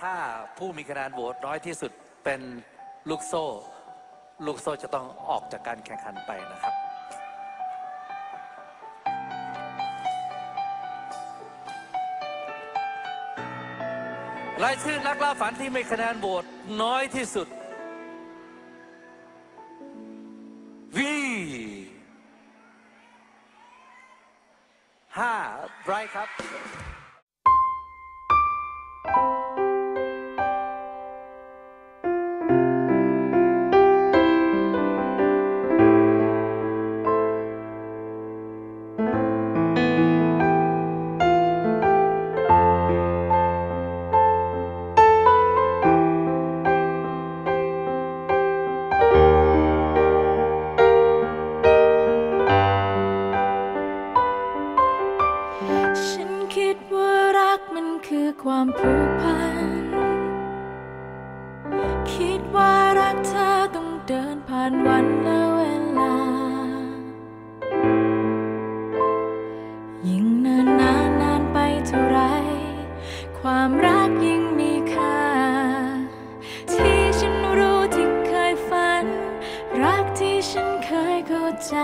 ถ้าผู้มีคะแนนโหวตน้อยที่สุดเป็นลูกโซ่ ลูกโซ่จะต้องออกจากการแข่งขันไปนะครับ รายชื่อนักล่าฝันที่มีคะแนนโหวตน้อยที่สุดวีห้าไรครับ วันและเวลา ยิ่งนินนานนานไปเท่าไร ความรักยิ่งมีค่า ที่ฉันรู้ที่เคยฝัน รักที่ฉันเคยเข้าใจ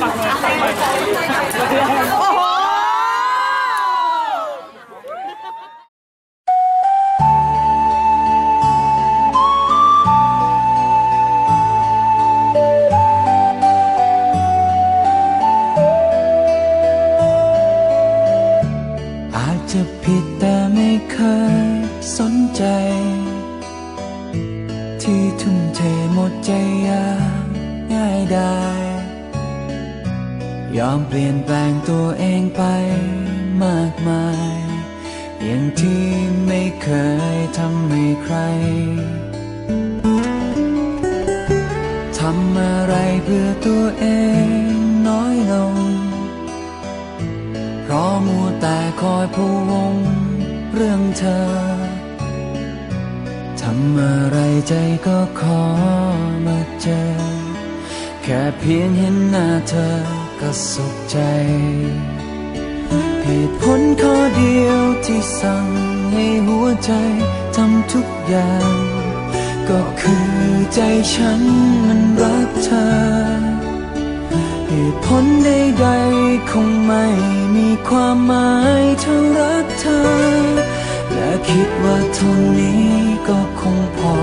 อาจจะผิดแต่ไม่เคยสนใจ ที่ทุ่มเทหมดใจยางง่ายได้ ยอมเปลี่ยนแปลงตัวเองไปมากมาย อย่างที่ไม่เคยทำให้ใคร ทำอะไรเพื่อตัวเองน้อยลง เพราะมัวแต่คอยพะวงเรื่องเธอ ทำอะไรใจก็ขอมาเจอ แค่เพียงเห็นหน้าเธอ ก็สุขใจ เหตุผลข้อเดียวที่สั่งให้หัวใจทำทุกอย่าง ก็คือใจฉันมันรักเธอ เหตุผลใดๆคงไม่มีความหมายเท่ารักเธอ และคิดว่าเท่านี้ก็คงพอ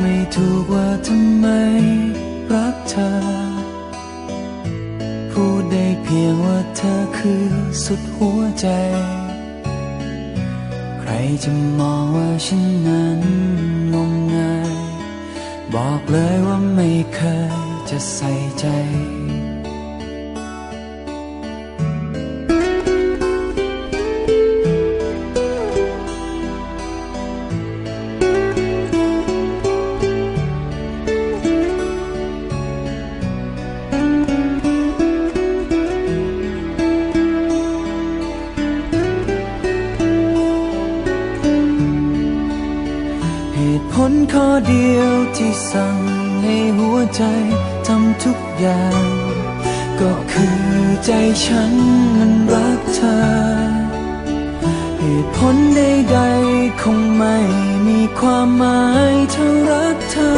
ไม่ถูกว่าทำไมรักเธอ พูดได้เพียงว่าเธอคือสุดหัวใจ ใครจะมองว่าฉันนั้นงมงาย บอกเลยว่าไม่เคยจะใส่ใจ ข้อเดียวที่สั่งให้หัวใจทำทุกอย่าง ก็คือใจฉันนั้นรักเธอ เหตุผลใดๆคงไม่มีความหมายเท่ารักเธอ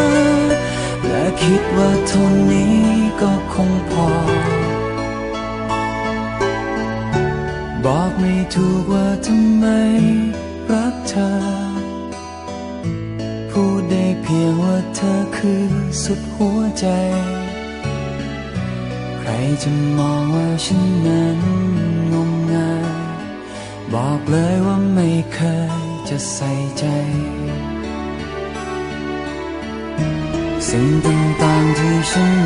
และคิดว่าเท่านี้ก็คงพอ บอกไม่ถูกว่าทำไมรักเธอ พูดได้เพียงว่าเธอคือสุดหัวใจ ใครจะมองว่าฉันนั้นงมงายบอกเลยว่าไม่เคยจะใส่ใจ สิ่งต่างๆที่ฉัน